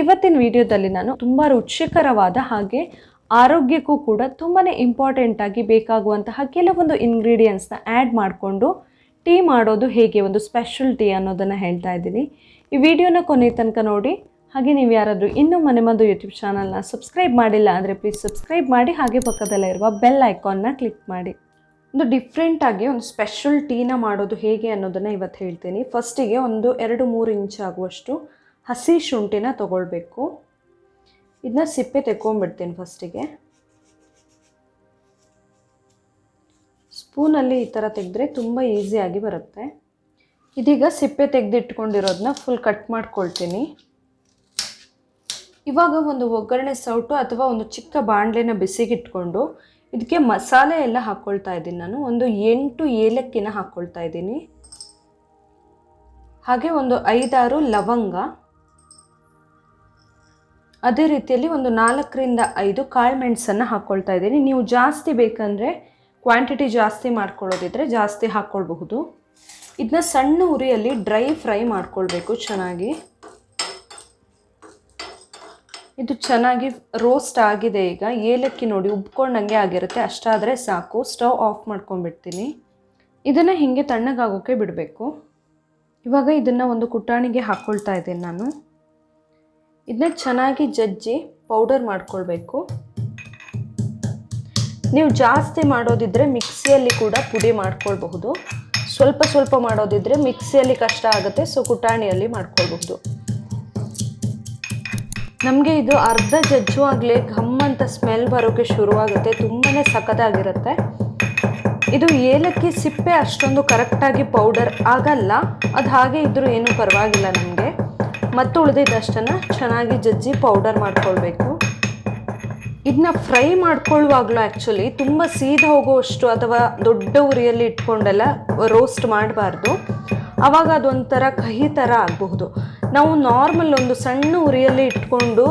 ಇವತ್ತಿನ ವಿಡಿಯೋದಲ್ಲಿ ನಾನು ತುಂಬ ರುಚಿಕರವಾದ ಹಾಗೆ ಆರೋಗ್ಯಕ್ಕೂ ಕೂಡ ತುಂಬಾ ಇಂಪಾರ್ಟೆಂಟ್ ಆಗಿ ಬೇಕಾಗುವಂತಹ ಕೆಲವೊಂದು ಇಂಗ್ರೀಡಿಯೆಂಟ್ಸ್ನ ಆ್ಯಡ್ ಮಾಡಿಕೊಂಡು ಟೀ ಮಾಡೋದು ಹೇಗೆ ಒಂದು ಸ್ಪೆಷಲ್ ಟೀ ಅನ್ನೋದನ್ನು ಹೇಳ್ತಾ ಇದ್ದೀನಿ. ಈ ವಿಡಿಯೋನ ಕೊನೆ ತನಕ ನೋಡಿ. ಹಾಗೆ ನೀವು ಯಾರಾದರೂ ಇನ್ನೂ ಮನೆ ಮದ್ದು ಯೂಟ್ಯೂಬ್ ಚಾನಲ್ನ ಸಬ್ಸ್ಕ್ರೈಬ್ ಮಾಡಿಲ್ಲ ಅಂದರೆ ಪ್ಲೀಸ್ ಸಬ್ಸ್ಕ್ರೈಬ್ ಮಾಡಿ, ಹಾಗೆ ಪಕ್ಕದಲ್ಲೇ ಇರುವ ಬೆಲ್ ಐಕಾನ್ನ ಕ್ಲಿಕ್ ಮಾಡಿ. ಒಂದು ಡಿಫ್ರೆಂಟಾಗಿ ಒಂದು ಸ್ಪೆಷಲ್ ಟೀನ ಮಾಡೋದು ಹೇಗೆ ಅನ್ನೋದನ್ನು ಇವತ್ತು ಹೇಳ್ತೀನಿ. ಫಸ್ಟಿಗೆ ಒಂದು ಎರಡು ಮೂರು ಇಂಚ್ ಆಗುವಷ್ಟು ಹಸಿ ಶುಂಠಿನ ತಗೊಳ್ಬೇಕು. ಇದನ್ನ ಸಿಪ್ಪೆ ತೆಕ್ಕೊಂಬಿಡ್ತೀನಿ ಫಸ್ಟಿಗೆ. ಸ್ಪೂನಲ್ಲಿ ಈ ಥರ ತೆಗೆದ್ರೆ ತುಂಬ ಈಸಿಯಾಗಿ ಬರುತ್ತೆ. ಇದೀಗ ಸಿಪ್ಪೆ ತೆಗೆದಿಟ್ಕೊಂಡಿರೋದನ್ನ ಫುಲ್ ಕಟ್ ಮಾಡ್ಕೊಳ್ತೀನಿ. ಇವಾಗ ಒಂದು ಒಗ್ಗರಣೆ ಸೌಟು ಅಥವಾ ಒಂದು ಚಿಕ್ಕ ಬಾಣಲೆನ ಬಿಸಿಗಿಟ್ಕೊಂಡು ಇದಕ್ಕೆ ಮಸಾಲೆ ಎಲ್ಲ ಹಾಕ್ಕೊಳ್ತಾ ಇದ್ದೀನಿ ನಾನು. ಒಂದು ಎಂಟು ಏಲಕ್ಕಿನ ಹಾಕ್ಕೊಳ್ತಾ ಇದ್ದೀನಿ. ಹಾಗೆ ಒಂದು ಐದಾರು ಲವಂಗ. ಅದೇ ರೀತಿಯಲ್ಲಿ ಒಂದು ನಾಲ್ಕರಿಂದ ಐದು ಕಾಳು ಮೆಣಸನ್ನು ಹಾಕ್ಕೊಳ್ತಾ ಇದ್ದೀನಿ. ನೀವು ಜಾಸ್ತಿ ಬೇಕಂದರೆ ಕ್ವಾಂಟಿಟಿ ಜಾಸ್ತಿ ಮಾಡ್ಕೊಳ್ಳೋದಿದ್ರೆ ಜಾಸ್ತಿ ಹಾಕ್ಕೊಳ್ಬಹುದು ಇದನ್ನ ಸಣ್ಣ ಉರಿಯಲ್ಲಿ ಡ್ರೈ ಫ್ರೈ ಮಾಡ್ಕೊಳ್ಬೇಕು ಚೆನ್ನಾಗಿ. ಇದು ಚೆನ್ನಾಗಿ ರೋಸ್ಟ್ ಆಗಿದೆ ಈಗ. ಏಲಕ್ಕಿ ನೋಡಿ ಉಬ್ಕೊಂಡಂಗೆ ಆಗಿರುತ್ತೆ. ಅಷ್ಟಾದರೆ ಸಾಕು. ಸ್ಟವ್ ಆಫ್ ಮಾಡ್ಕೊಂಡ್ಬಿಡ್ತೀನಿ. ಇದನ್ನು ಹೀಗೆ ತಣ್ಣಗಾಗೋಕ್ಕೆ ಬಿಡಬೇಕು. ಇವಾಗ ಇದನ್ನು ಒಂದು ಕುಟಾಣಿಗೆ ಹಾಕ್ಕೊಳ್ತಾ ಇದ್ದೀನಿ ನಾನು. ಇದನ್ನ ಚೆನ್ನಾಗಿ ಜಜ್ಜಿ ಪೌಡರ್ ಮಾಡ್ಕೊಳ್ಬೇಕು. ನೀವು ಜಾಸ್ತಿ ಮಾಡೋದಿದ್ರೆ ಮಿಕ್ಸಿಯಲ್ಲಿ ಕೂಡ ಪುಡಿ ಮಾಡ್ಕೊಳ್ಬಹುದು. ಸ್ವಲ್ಪ ಸ್ವಲ್ಪ ಮಾಡೋದಿದ್ರೆ ಮಿಕ್ಸಿಯಲ್ಲಿ ಕಷ್ಟ ಆಗುತ್ತೆ ಸೊ ಕುಟಾಣಿಯಲ್ಲಿ ಮಾಡ್ಕೊಳ್ಬಹುದು. ನಮಗೆ ಇದು ಅರ್ಧ ಜಜ್ಜುವಾಗಲೇ ಘಮ್ ಅಂತ ಸ್ಮೆಲ್ ಬರೋಕ್ಕೆ ಶುರುವಾಗುತ್ತೆ ತುಂಬಾ ಸಖತ್ತಾಗಿರುತ್ತೆ. ಇದು ಏಲಕ್ಕಿ ಸಿಪ್ಪೆ ಅಷ್ಟೊಂದು ಕರೆಕ್ಟಾಗಿ ಪೌಡರ್ ಆಗಲ್ಲ, ಅದು ಹಾಗೆ ಇದ್ರೂ ಏನೂ ಪರವಾಗಿಲ್ಲ ನಮಗೆ. ಮತ್ತು ಉಳಿದಿದ್ದಷ್ಟನ್ನು ಚೆನ್ನಾಗಿ ಜಜ್ಜಿ ಪೌಡರ್ ಮಾಡ್ಕೊಳ್ಬೇಕು. ಇದನ್ನ ಫ್ರೈ ಮಾಡ್ಕೊಳ್ಳುವಾಗಲೂ ಆ್ಯಕ್ಚುಲಿ ತುಂಬ ಸೀದಾ ಹೋಗುವಷ್ಟು ಅಥವಾ ದೊಡ್ಡ ಉರಿಯಲ್ಲಿ ಇಟ್ಕೊಂಡೆಲ್ಲ ರೋಸ್ಟ್ ಮಾಡಬಾರ್ದು. ಆವಾಗ ಅದೊಂಥರ ಕಹಿ ಥರ ಆಗಬಹುದು. ನಾವು ನಾರ್ಮಲ್ ಒಂದು ಸಣ್ಣ ಉರಿಯಲ್ಲಿ ಇಟ್ಕೊಂಡು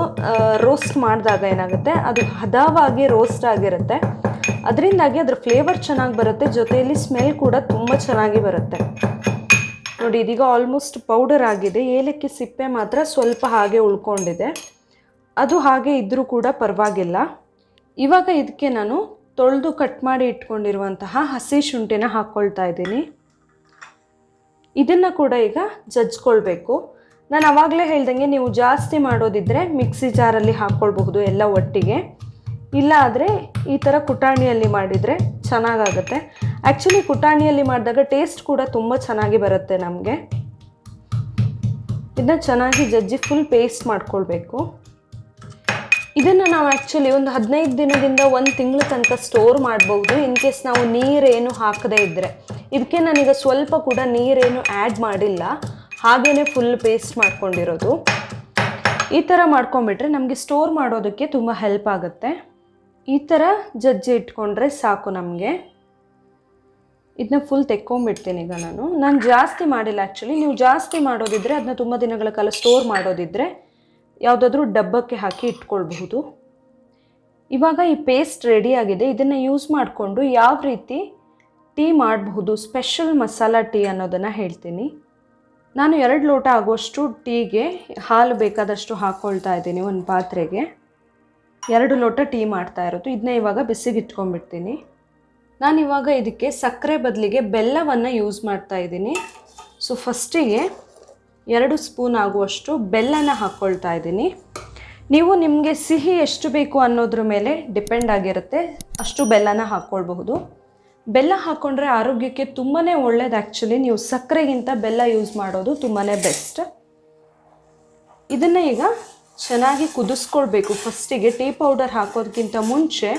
ರೋಸ್ಟ್ ಮಾಡಿದಾಗ ಏನಾಗುತ್ತೆ? ಅದು ಹದವಾಗಿ ರೋಸ್ಟ್ ಆಗಿರುತ್ತೆ. ಅದರಿಂದಾಗಿ ಅದ್ರ ಫ್ಲೇವರ್ ಚೆನ್ನಾಗಿ ಬರುತ್ತೆ. ಜೊತೆಯಲ್ಲಿ ಸ್ಮೆಲ್ ಕೂಡ ತುಂಬ ಚೆನ್ನಾಗಿ ಬರುತ್ತೆ. ನೋಡಿ, ಇದೀಗ ಆಲ್ಮೋಸ್ಟ್ ಪೌಡರ್ ಆಗಿದೆ. ಏಲಕ್ಕಿ ಸಿಪ್ಪೆ ಮಾತ್ರ ಸ್ವಲ್ಪ ಹಾಗೆ ಉಳ್ಕೊಂಡಿದೆ. ಅದು ಹಾಗೆ ಇದ್ದರೂ ಕೂಡ ಪರವಾಗಿಲ್ಲ. ಇವಾಗ ಇದಕ್ಕೆ ನಾನು ತೊಳೆದು ಕಟ್ ಮಾಡಿ ಇಟ್ಕೊಂಡಿರುವಂತಹ ಹಸಿ ಶುಂಠಿನ ಹಾಕ್ಕೊಳ್ತಾ ಇದ್ದೀನಿ. ಇದನ್ನು ಕೂಡ ಈಗ ಜಜ್ಕೊಳ್ಬೇಕು. ನಾನು ಆವಾಗಲೇ ಹೇಳ್ದಂಗೆ ನೀವು ಜಾಸ್ತಿ ಮಾಡೋದಿದ್ದರೆ ಮಿಕ್ಸಿ ಜಾರಲ್ಲಿ ಹಾಕ್ಕೊಳ್ಬಹುದು ಎಲ್ಲ ಒಟ್ಟಿಗೆ. ಇಲ್ಲ ಆದರೆ ಈ ಥರ ಕುಟಾಣಿಯಲ್ಲಿ ಮಾಡಿದರೆ ಚೆನ್ನಾಗಾಗುತ್ತೆ. ಆ್ಯಕ್ಚುಲಿ ಪುಟಾಣಿಯಲ್ಲಿ ಮಾಡಿದಾಗ ಟೇಸ್ಟ್ ಕೂಡ ತುಂಬ ಚೆನ್ನಾಗಿ ಬರುತ್ತೆ ನಮಗೆ. ಇದನ್ನ ಚೆನ್ನಾಗಿ ಜಜ್ಜಿ ಫುಲ್ ಪೇಸ್ಟ್ ಮಾಡ್ಕೊಳ್ಬೇಕು. ಇದನ್ನು ನಾವು ಆ್ಯಕ್ಚುಲಿ ಒಂದು ಹದಿನೈದು ದಿನದಿಂದ ಒಂದು ತಿಂಗಳ ತನಕ ಸ್ಟೋರ್ ಮಾಡ್ಬೋದು. ಇನ್ ಕೇಸ್ ನಾವು ನೀರೇನು ಹಾಕದೇ ಇದ್ದರೆ ಇದಕ್ಕೆ ನಾನೀಗ ಸ್ವಲ್ಪ ಕೂಡ ನೀರೇನು ಆ್ಯಡ್ ಮಾಡಿಲ್ಲ. ಹಾಗೇ ಫುಲ್ ಪೇಸ್ಟ್ ಮಾಡ್ಕೊಂಡಿರೋದು. ಈ ಥರ ಮಾಡ್ಕೊಂಬಿಟ್ರೆ ನಮಗೆ ಸ್ಟೋರ್ ಮಾಡೋದಕ್ಕೆ ತುಂಬ ಹೆಲ್ಪ್ ಆಗುತ್ತೆ. ಈ ಥರ ಜಜ್ಜಿ ಇಟ್ಕೊಂಡ್ರೆ ಸಾಕು ನಮಗೆ. ಇದನ್ನ ಫುಲ್ ತೆಕ್ಕೊಂಬಿಡ್ತೀನಿ ಈಗ ನಾನು. ನಾನು ಜಾಸ್ತಿ ಮಾಡಿಲ್ಲ ಆ್ಯಕ್ಚುಲಿ ನೀವು ಜಾಸ್ತಿ ಮಾಡೋದಿದ್ರೆ ಅದನ್ನ ತುಂಬ ದಿನಗಳ ಕಾಲ ಸ್ಟೋರ್ ಮಾಡೋದಿದ್ರೆ ಯಾವುದಾದ್ರೂ ಡಬ್ಬಕ್ಕೆ ಹಾಕಿ ಇಟ್ಕೊಳ್ಬಹುದು. ಇವಾಗ ಈ ಪೇಸ್ಟ್ ರೆಡಿ ಆಗಿದೆ. ಇದನ್ನು ಯೂಸ್ ಮಾಡಿಕೊಂಡು ಯಾವ ರೀತಿ ಟೀ ಮಾಡಬಹುದು ಸ್ಪೆಷಲ್ ಮಸಾಲ ಟೀ ಅನ್ನೋದನ್ನು ಹೇಳ್ತೀನಿ. ನಾನು ಎರಡು ಲೋಟ ಆಗುವಷ್ಟು ಟೀಗೆ ಹಾಲು ಬೇಕಾದಷ್ಟು ಹಾಕ್ಕೊಳ್ತಾ ಇದ್ದೀನಿ ಒಂದು ಪಾತ್ರೆಗೆ. ಎರಡು ಲೋಟ ಟೀ ಮಾಡ್ತಾ ಇರೋದು. ಇದನ್ನ ಇವಾಗ ಬಿಸಿಗೆ ನಾನು ಇವಾಗ ಇದಕ್ಕೆ ಸಕ್ಕರೆ ಬದಲಿಗೆ ಬೆಲ್ಲವನ್ನು ಯೂಸ್ ಮಾಡ್ತಾ ಇದ್ದೀನಿ. ಸೊ ಫಸ್ಟಿಗೆ ಎರಡು ಸ್ಪೂನ್ ಆಗುವಷ್ಟು ಬೆಲ್ಲನ ಹಾಕ್ಕೊಳ್ತಾ ಇದ್ದೀನಿ. ನೀವು ನಿಮಗೆ ಸಿಹಿ ಎಷ್ಟು ಬೇಕು ಅನ್ನೋದ್ರ ಮೇಲೆ ಡಿಪೆಂಡ್ ಆಗಿರುತ್ತೆ. ಅಷ್ಟು ಬೆಲ್ಲನ ಹಾಕ್ಕೊಳ್ಬಹುದು ಬೆಲ್ಲ ಹಾಕ್ಕೊಂಡ್ರೆ ಆರೋಗ್ಯಕ್ಕೆ ತುಂಬಾ ಒಳ್ಳೇದು ಆ್ಯಕ್ಚುಲಿ ನೀವು ಸಕ್ಕರೆಗಿಂತ ಬೆಲ್ಲ ಯೂಸ್ ಮಾಡೋದು ತುಂಬಾ ಬೆಸ್ಟ್ ಇದನ್ನು ಈಗ ಚೆನ್ನಾಗಿ ಕುದಿಸ್ಕೊಳ್ಬೇಕು. ಫಸ್ಟಿಗೆ ಟೀ ಪೌಡರ್ ಹಾಕೋದಕ್ಕಿಂತ ಮುಂಚೆ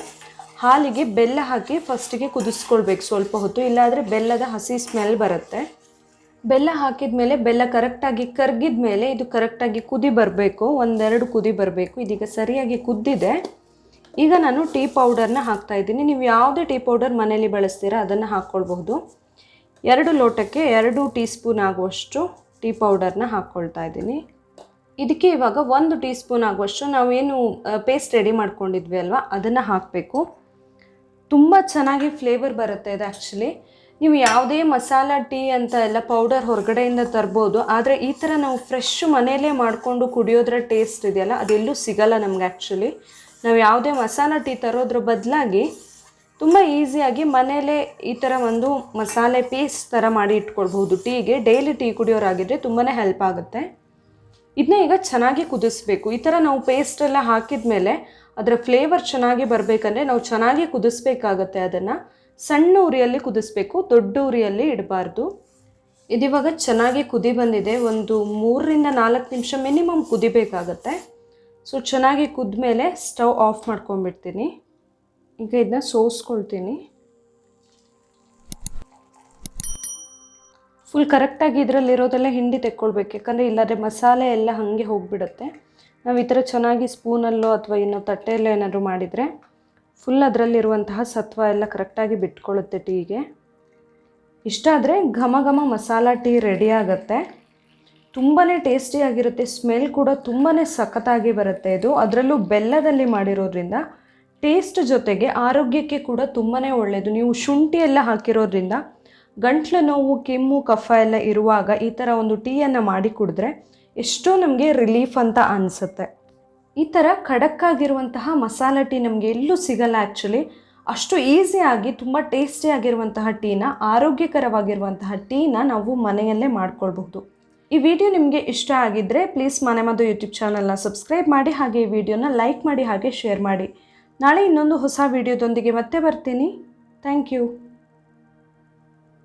ಹಾಲಿಗೆ ಬೆಲ್ಲ ಹಾಕಿ ಫಸ್ಟಿಗೆ ಕುದಿಸ್ಕೊಳ್ಬೇಕು ಸ್ವಲ್ಪ ಹೊತ್ತು, ಇಲ್ಲಾಂದರೆ ಬೆಲ್ಲದ ಹಸಿ ಸ್ಮೆಲ್ ಬರುತ್ತೆ. ಬೆಲ್ಲ ಹಾಕಿದ ಮೇಲೆ ಬೆಲ್ಲ ಕರೆಕ್ಟಾಗಿ ಕರಗಿದ ಮೇಲೆ ಇದು ಕರೆಕ್ಟಾಗಿ ಕುದಿ ಬರಬೇಕು, ಒಂದೆರಡು ಕುದಿ ಬರಬೇಕು. ಇದೀಗ ಸರಿಯಾಗಿ ಕುದ್ದಿದೆ. ಈಗ ನಾನು ಟೀ ಪೌಡರ್ನ ಹಾಕ್ತಾ ಇದ್ದೀನಿ. ನೀವು ಯಾವುದೇ ಟೀ ಪೌಡರ್ ಮನೇಲಿ ಬಳಸ್ತೀರ, ಅದನ್ನು ಹಾಕ್ಕೊಳ್ಬಹುದು ಎರಡು ಲೋಟಕ್ಕೆ ಎರಡು ಟೀ ಸ್ಪೂನ್ ಆಗುವಷ್ಟು ಟೀ ಪೌಡರ್ನ ಹಾಕ್ಕೊಳ್ತಾ ಇದ್ದೀನಿ. ಇದಕ್ಕೆ ಇವಾಗ ಒಂದು ಟೀ ಸ್ಪೂನ್ ಆಗುವಷ್ಟು ನಾವೇನು ಪೇಸ್ಟ್ ರೆಡಿ ಮಾಡ್ಕೊಂಡಿದ್ವಿ ಅಲ್ವಾ, ಅದನ್ನು ಹಾಕಬೇಕು. ತುಂಬ ಚೆನ್ನಾಗಿ ಫ್ಲೇವರ್ ಬರುತ್ತೆ ಇದು ಆ್ಯಕ್ಚುಲಿ ನೀವು ಯಾವುದೇ ಮಸಾಲ ಟೀ ಅಂತ ಎಲ್ಲ ಪೌಡರ್ ಹೊರಗಡೆಯಿಂದ ತರ್ಬೋದು, ಆದರೆ ಈ ಥರ ನಾವು ಫ್ರೆಶ್ ಮನೆಯಲ್ಲೇ ಮಾಡಿಕೊಂಡು ಕುಡಿಯೋದ್ರ ಟೇಸ್ಟ್ ಇದೆಯಲ್ಲ, ಅದೆಲ್ಲೂ ಸಿಗಲ್ಲ ನಮ್ಗೆ ಆ್ಯಕ್ಚುಲಿ ನಾವು ಯಾವುದೇ ಮಸಾಲ ಟೀ ತರೋದ್ರ ಬದಲಾಗಿ ತುಂಬ ಈಸಿಯಾಗಿ ಮನೆಯಲ್ಲೇ ಈ ಥರ ಒಂದು ಮಸಾಲೆ ಪೇಸ್ಟ್ ಥರ ಮಾಡಿ ಇಟ್ಕೊಳ್ಬಹುದು. ಟೀಗೆ ಡೈಲಿ ಟೀ ಕುಡಿಯೋರಾಗಿದ್ದರೆ ತುಂಬಾ ಹೆಲ್ಪ್ ಆಗುತ್ತೆ. ಇದನ್ನ ಈಗ ಚೆನ್ನಾಗಿ ಕುದಿಸ್ಬೇಕು. ಈ ಥರ ನಾವು ಪೇಸ್ಟೆಲ್ಲ ಹಾಕಿದ ಮೇಲೆ ಅದರ ಫ್ಲೇವರ್ ಚೆನ್ನಾಗಿ ಬರಬೇಕಂದ್ರೆ ನಾವು ಚೆನ್ನಾಗಿ ಕುದಿಸ್ಬೇಕಾಗತ್ತೆ ಅದನ್ನು. ಸಣ್ಣ ಉರಿಯಲ್ಲಿ ಕುದಿಸ್ಬೇಕು, ದೊಡ್ಡ ಉರಿಯಲ್ಲಿ ಇಡಬಾರ್ದು. ಇದಿವಾಗ ಚೆನ್ನಾಗಿ ಕುದಿ ಬಂದಿದೆ. ಒಂದು ಮೂರರಿಂದ ನಾಲ್ಕು ನಿಮಿಷ ಮಿನಿಮಮ್ ಕುದಿಬೇಕಾಗತ್ತೆ. ಸೊ ಚೆನ್ನಾಗಿ ಕುದ್ಮೇಲೆ ಸ್ಟವ್ ಆಫ್ ಮಾಡ್ಕೊಂಡ್ಬಿಡ್ತೀನಿ. ಈಗ ಇದನ್ನ ಸೋಸ್ಕೊಳ್ತೀನಿ. ಫುಲ್ ಕರೆಕ್ಟಾಗಿ ಇದರಲ್ಲಿರೋದೆಲ್ಲ ಹಿಂಡಿ ತೆಕ್ಕೊಳ್ಬೇಕು. ಯಾಕಂದರೆ ಇಲ್ಲಾಂದರೆ ಮಸಾಲೆ ಎಲ್ಲ ಹಾಗೆ ಹೋಗಿಬಿಡುತ್ತೆ. ನಾವು ಈ ಥರ ಚೆನ್ನಾಗಿ ಸ್ಪೂನಲ್ಲೋ ಅಥವಾ ಇನ್ನೂ ತಟ್ಟೆಯಲ್ಲೋ ಏನಾದರೂ ಮಾಡಿದರೆ ಫುಲ್ ಅದರಲ್ಲಿರುವಂತಹ ಸತ್ವ ಎಲ್ಲ ಕರೆಕ್ಟಾಗಿ ಬಿಟ್ಕೊಳ್ಳುತ್ತೆ ಟೀಗೆ ಇಷ್ಟ ಆದರೆ ಘಮ ಘಮ ಮಸಾಲ ಟೀ ರೆಡಿ ಆಗುತ್ತೆ. ತುಂಬಾ ಟೇಸ್ಟಿಯಾಗಿರುತ್ತೆ ಸ್ಮೆಲ್ ಕೂಡ ತುಂಬಾ ಸಖತ್ತಾಗಿ ಬರುತ್ತೆ ಇದು. ಅದರಲ್ಲೂ ಬೆಲ್ಲದಲ್ಲಿ ಮಾಡಿರೋದ್ರಿಂದ ಟೇಸ್ಟ್ ಜೊತೆಗೆ ಆರೋಗ್ಯಕ್ಕೆ ಕೂಡ ತುಂಬಾ ಒಳ್ಳೆಯದು ನೀವು ಶುಂಠಿ ಎಲ್ಲ ಹಾಕಿರೋದ್ರಿಂದ ಗಂಟ್ಲು ನೋವು, ಕೆಮ್ಮು, ಕಫ ಎಲ್ಲ ಇರುವಾಗ ಈ ಥರ ಒಂದು ಟೀಯನ್ನು ಮಾಡಿ ಕುಡಿದ್ರೆ ಎಷ್ಟೋ ನಮಗೆ ರಿಲೀಫ್ ಅಂತ ಅನಿಸುತ್ತೆ. ಈ ಥರ ಖಡಕ್ಕಾಗಿರುವಂತಹ ಮಸಾಲ ಟೀ ನಮಗೆ ಎಲ್ಲೂ ಸಿಗಲ್ಲ ಆ್ಯಕ್ಚುಲಿ ಅಷ್ಟು ಈಸಿಯಾಗಿ ತುಂಬ ಟೇಸ್ಟಿಯಾಗಿರುವಂತಹ ಟೀನ, ಆರೋಗ್ಯಕರವಾಗಿರುವಂತಹ ಟೀನ ನಾವು ಮನೆಯಲ್ಲೇ ಮಾಡ್ಕೊಳ್ಬಹುದು. ಈ ವಿಡಿಯೋ ನಿಮಗೆ ಇಷ್ಟ ಆಗಿದ್ದರೆ ಪ್ಲೀಸ್ ಮನೆ ಮದ್ದು ಯೂಟ್ಯೂಬ್ ಚಾನಲ್ನ ಸಬ್ಸ್ಕ್ರೈಬ್ ಮಾಡಿ, ಹಾಗೆ ಈ ವಿಡಿಯೋನ ಲೈಕ್ ಮಾಡಿ, ಹಾಗೆ ಶೇರ್ ಮಾಡಿ. ನಾಳೆ ಇನ್ನೊಂದು ಹೊಸ ವಿಡಿಯೋದೊಂದಿಗೆ ಮತ್ತೆ ಬರ್ತೀನಿ. Thank you